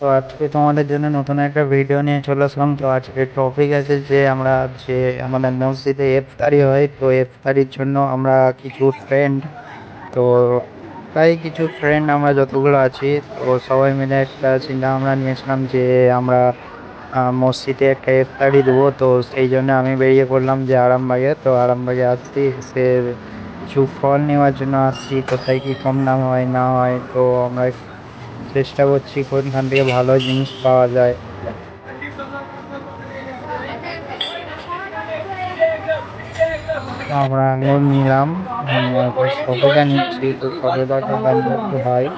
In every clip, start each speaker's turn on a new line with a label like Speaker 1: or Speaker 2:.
Speaker 1: তো আজকে তোমাদের জন্য নতুন একটা ভিডিও নিয়ে চলে আসলাম। তো আজকে টপিক আছে যে আমরা যে আমাদের মসজিদে ইফতারি হয়, তো ইফতারির জন্য আমরা কিছু ফ্রেন্ড তো প্রায় কিছু ফ্রেন্ড আমরা যতগুলো আছি, তো সবাই মিলে একটা চিন্তা ভাবনা নিয়েছিলাম যে আমরা মসজিদে একটা ইফতারি দেবো। তো সেই জন্য আমি বেরিয়ে পড়লাম যে আরামবাগে। তো আরামবাগে আসছি সে কিছু ফল নেওয়ার জন্য আসছি। কোথায় কি কম দাম হয়, না হয়, তো আমরা চেষ্টা করছি কোনখান থেকে ভালো জিনিস পাওয়া যায়। আমরা আঙুর নিলাম। সবেদা নিচ্ছি, তো একটু হয়।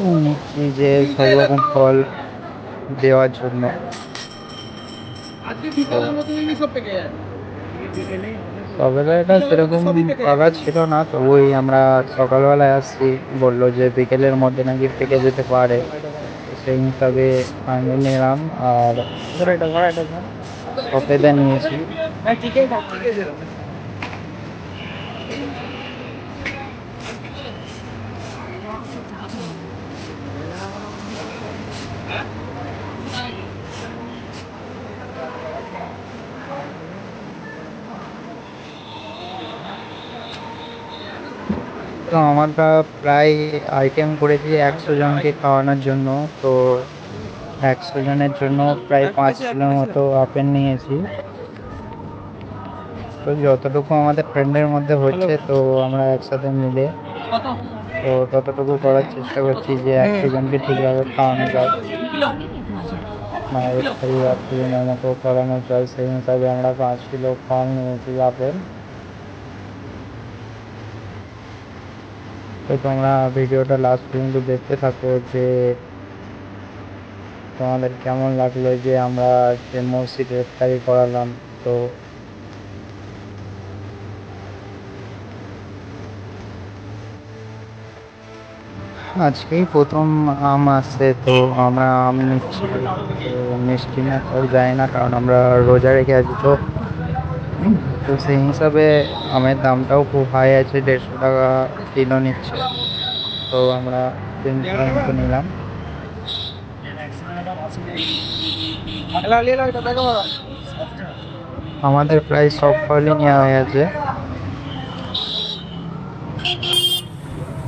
Speaker 1: উম, নিচ্ছি যে সব রকম ফল দেওয়ার জন্য। সবেদাটা সেরকম পাকা ছিল না তো ওই আমরা সকালবেলায় আসছি বলল যে বিকেলের মধ্যে নাকি পেকে যেতে পারে। সেই হিসাবে আমি নিলাম আর সফেদা নিয়েছি। তো আমরা প্রায় আইটেম করেছি একশো জনকে খাওয়ানোর জন্য। তো একশো জনের জন্য প্রায় পাঁচ কিলোর মতো আপেল নিয়েছি। তো যতটুকু আমাদের ফ্রেন্ডের মধ্যে হচ্ছে তো আমরা একসাথে মিলে তো ততটুকু করার চেষ্টা করছি যে একশো জনকে ঠিকভাবে খাওয়ানো যায়। মানে পরিবার পরিজনের মতো করানো যায়। সেই হিসাবে আমরা পাঁচ কিলো ফল নিয়েছি আপেল তো তোমরা ভিডিওটা লাস্ট পর্যন্ত দেখতে থাকো যে তোমাদের কেমন লাগল যে আমরা যে মসজিদে ইফতারি করালাম, তো আজকেই প্রথম আম আসছে, তো আমরা আম নিচ্ছি। মিষ্টি না যায় না, কারণ আমরা রোজা রেখে আছি, তো তো সেই হিসাবে আমের দামটাও খুব হাই আছে, দেড়শো টাকা কিলো নিচ্ছে। তো আমরা তিনশো নিলাম। আমাদের প্রায় সব ফলই নেওয়া হয়ে আছে।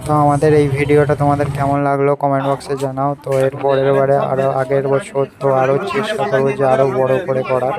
Speaker 1: তো আমাদের এই ভিডিওটা তোমাদের কেমন লাগল কমেন্ট বক্সে জানাও। তো এর পরের বারে আরও আগের বছর তো আরও চেষ্টা করব যে আরও বড় করে করার।